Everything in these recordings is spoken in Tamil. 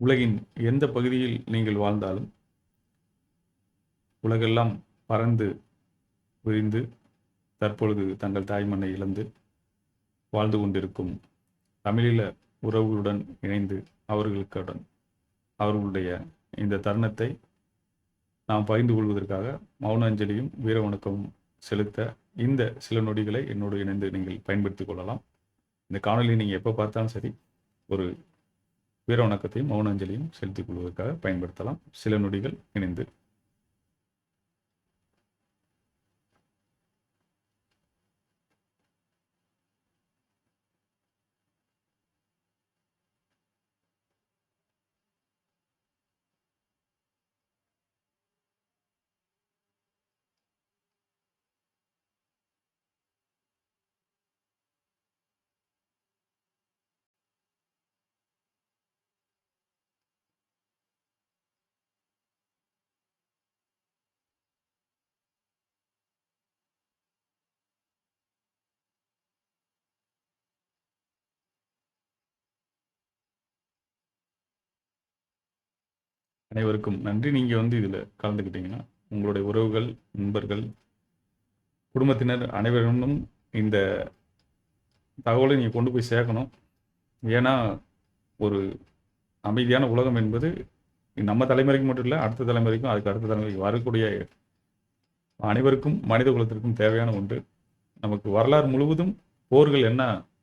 உலகின் எந்த பகுதியில் நீங்கள் வாழ்ந்தாலும் உலகெல்லாம் பறந்து விரிந்து தற்பொழுது தங்கள் தாய்மண்ணை இழந்து வாழ்ந்து கொண்டிருக்கும் தமிழீழ உறவுகளுடன் இணைந்து அவர்களுக்குடன் அவர்களுடைய இந்த தருணத்தை நாம் பகிர்ந்து கொள்வதற்காக மௌன அஞ்சலியும் வீர வணக்கமும் செலுத்த இந்த சில நொடிகளை என்னோடு இணைந்து நீங்கள் பயன்படுத்திக் கொள்ளலாம். இந்த காணொலியை நீங்கள் எப்போ பார்த்தாலும் சரி ஒரு வீர வணக்கத்தையும் மௌன அஞ்சலியும் செலுத்திக் கொள்வதற்காக பயன்படுத்தலாம். சில நொடிகள் இணைந்து அனைவருக்கும் நன்றி. நீங்கள் வந்து இதில் கலந்துக்கிட்டீங்கன்னா உங்களுடைய உறவுகள் நண்பர்கள் குடும்பத்தினர் அனைவரிடமும் இந்த தகவலை நீங்கள் கொண்டு போய் சேர்க்கணும். ஏன்னா ஒரு அமைதியான உலகம் என்பது நம்ம தலைமுறைக்கு மட்டும் இல்லை அடுத்த தலைமுறைக்கும் அதுக்கு அடுத்த தலைமுறைக்கு வரக்கூடிய அனைவருக்கும் மனித குலத்திற்கும் தேவையான ஒன்று. நமக்கு வரலாறு முழுவதும் போர்கள் என்ன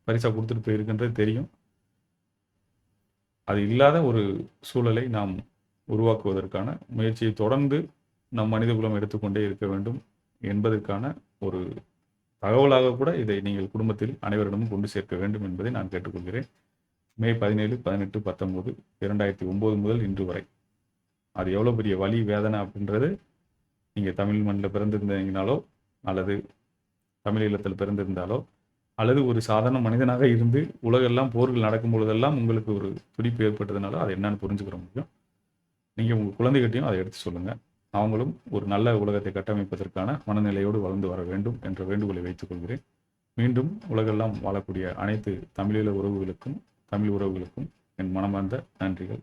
பரிசாக கொடுத்துட்டு போயிருக்குன்றது தெரியும். அது இல்லாத ஒரு சூழலை நாம் உருவாக்குவதற்கான முயற்சியை தொடர்ந்து நம் மனிதகுலம் எடுத்துக்கொண்டே இருக்க வேண்டும் என்பதற்கான ஒரு தகவலாக கூட இதை நீங்கள் குடும்பத்தில் அனைவரிடமும் கொண்டு சேர்க்க வேண்டும் என்பதை நான் கேட்டுக்கொள்கிறேன். மே பதினேழு பதினெட்டு பத்தொம்போது இரண்டாயிரத்தி ஒம்பது முதல் இன்று வரை. அது எவ்வளோ பெரிய வலி வேதனை அப்படின்றது நீங்கள் தமிழ் மண்ணில் பிறந்திருந்தீங்கனாலோ அல்லது தமிழ் இல்லத்தில் பிறந்திருந்தாலோ அல்லது ஒரு சாதாரண மனிதனாக இருந்து உலகெல்லாம் போர்கள் நடக்கும் பொழுதெல்லாம் உங்களுக்கு ஒரு துடிப்பு ஏற்பட்டதுனால அது என்னன்னு புரிஞ்சுக்கிற முடியும் நீங்கள் உங்கள் குழந்தைகிட்டையும் அதை எடுத்து சொல்லுங்கள் அவங்களும் ஒரு நல்ல உலகத்தை கட்டமைப்பதற்கான மனநிலையோடு வளர்ந்து வர வேண்டும் என்ற வேண்டுகோளை வைத்துக் கொள்கிறேன். மீண்டும் உலகெல்லாம் வாழக்கூடிய அனைத்து தமிழீழ உறவுகளுக்கும் தமிழ் உறவுகளுக்கும் என் மனமார்ந்த நன்றிகள்.